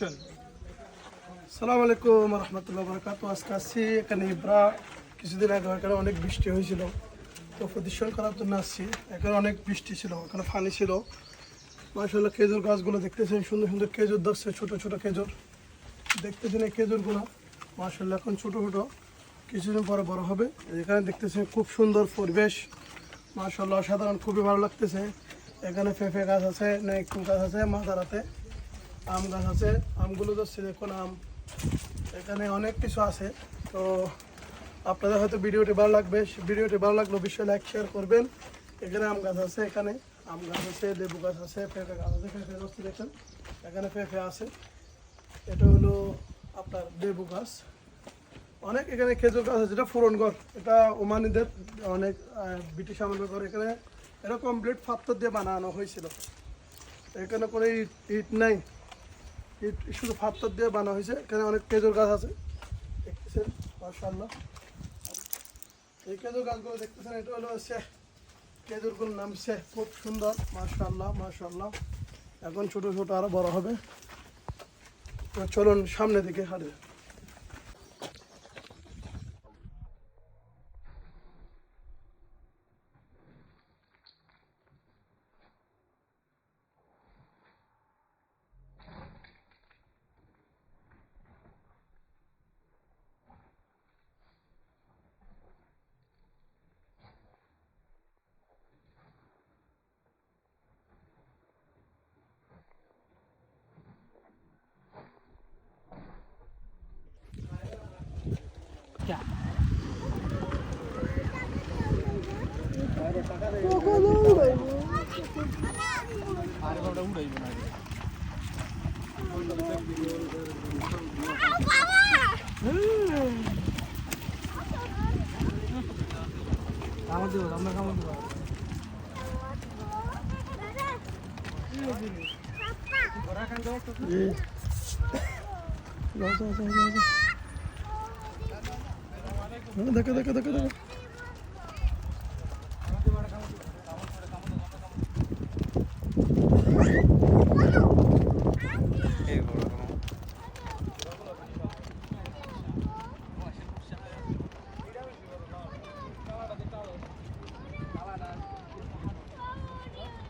সালাম আলাইকুম রহমতুল্লাহ বরকাত। আজকে আসছি এখানে ইব্রা। কিছুদিন আগে এখানে অনেক বৃষ্টি হয়েছিল, তো প্রদর্শন করার জন্য আসছি। এখানে অনেক বৃষ্টি ছিল, এখানে পানি ছিল। মাসাল্লাহ খেজুর গাছগুলো দেখতেছেন, সুন্দর সুন্দর খেজুর ধরছে, ছোট ছোট খেজুর। দেখতেছেন এই খেজুরগুলো মাসাল্লাহ এখন ছোট ছোট। কিছুদিন পরে বড় হবে। এখানে দেখতেছেন খুব সুন্দর পরিবেশ। মাসাল্লাহ সাধারণ খুবই ভালো লাগতেছে। এখানে পেঁপে গাছ আছে নেকু গাছ আছে মাদারাতে আম গাছ আছে, আমগুলো ধরছে দেখুন আম। এখানে অনেক কিছু আছে। তো আপনাদের হয়তো ভিডিওটি ভালো লাগবে। ভিডিওটি ভালো লাগলে অবশ্যই লাইক শেয়ার করবেন। এখানে আম গাছ আছে, এখানে। আম গাছ আছে, লেবু গাছ আছে পেঁপে গাছ আছে পেঁপে গাছ দেখেন। এখানে পেঁপে আছে। এটা হলো আপনার লেবু গাছ। অনেক এখানে খেজুর গাছ আছে, যেটা ফুরনগড় এটা ওমানিদের অনেক ব্রিটিশ আমলের ঘর। এখানে এটা কমপ্লিট পাথর দিয়ে বানানো হয়েছিল। এখানে কোনো ইট নাই। ইট শুধু ফাত্তর দিয়ে বানা হয়েছে। এখানে অনেক খেজুর গাছ আছে। দেখতেছেন মার্শাল্লাহ এই খেজুর গাছগুলো দেখতেছেন, এটা হলো শেখ খেজুরগুলোর নাম শেখ খুব সুন্দর মার্শাল্লাহ মার্শাল্লাহ এখন ছোট ছোট আরও বড় হবে। চলুন সামনে দিকে হাঁটে যাও, যাও। হ্যাঁ, দেখো দেখো দেখো দেখো বড়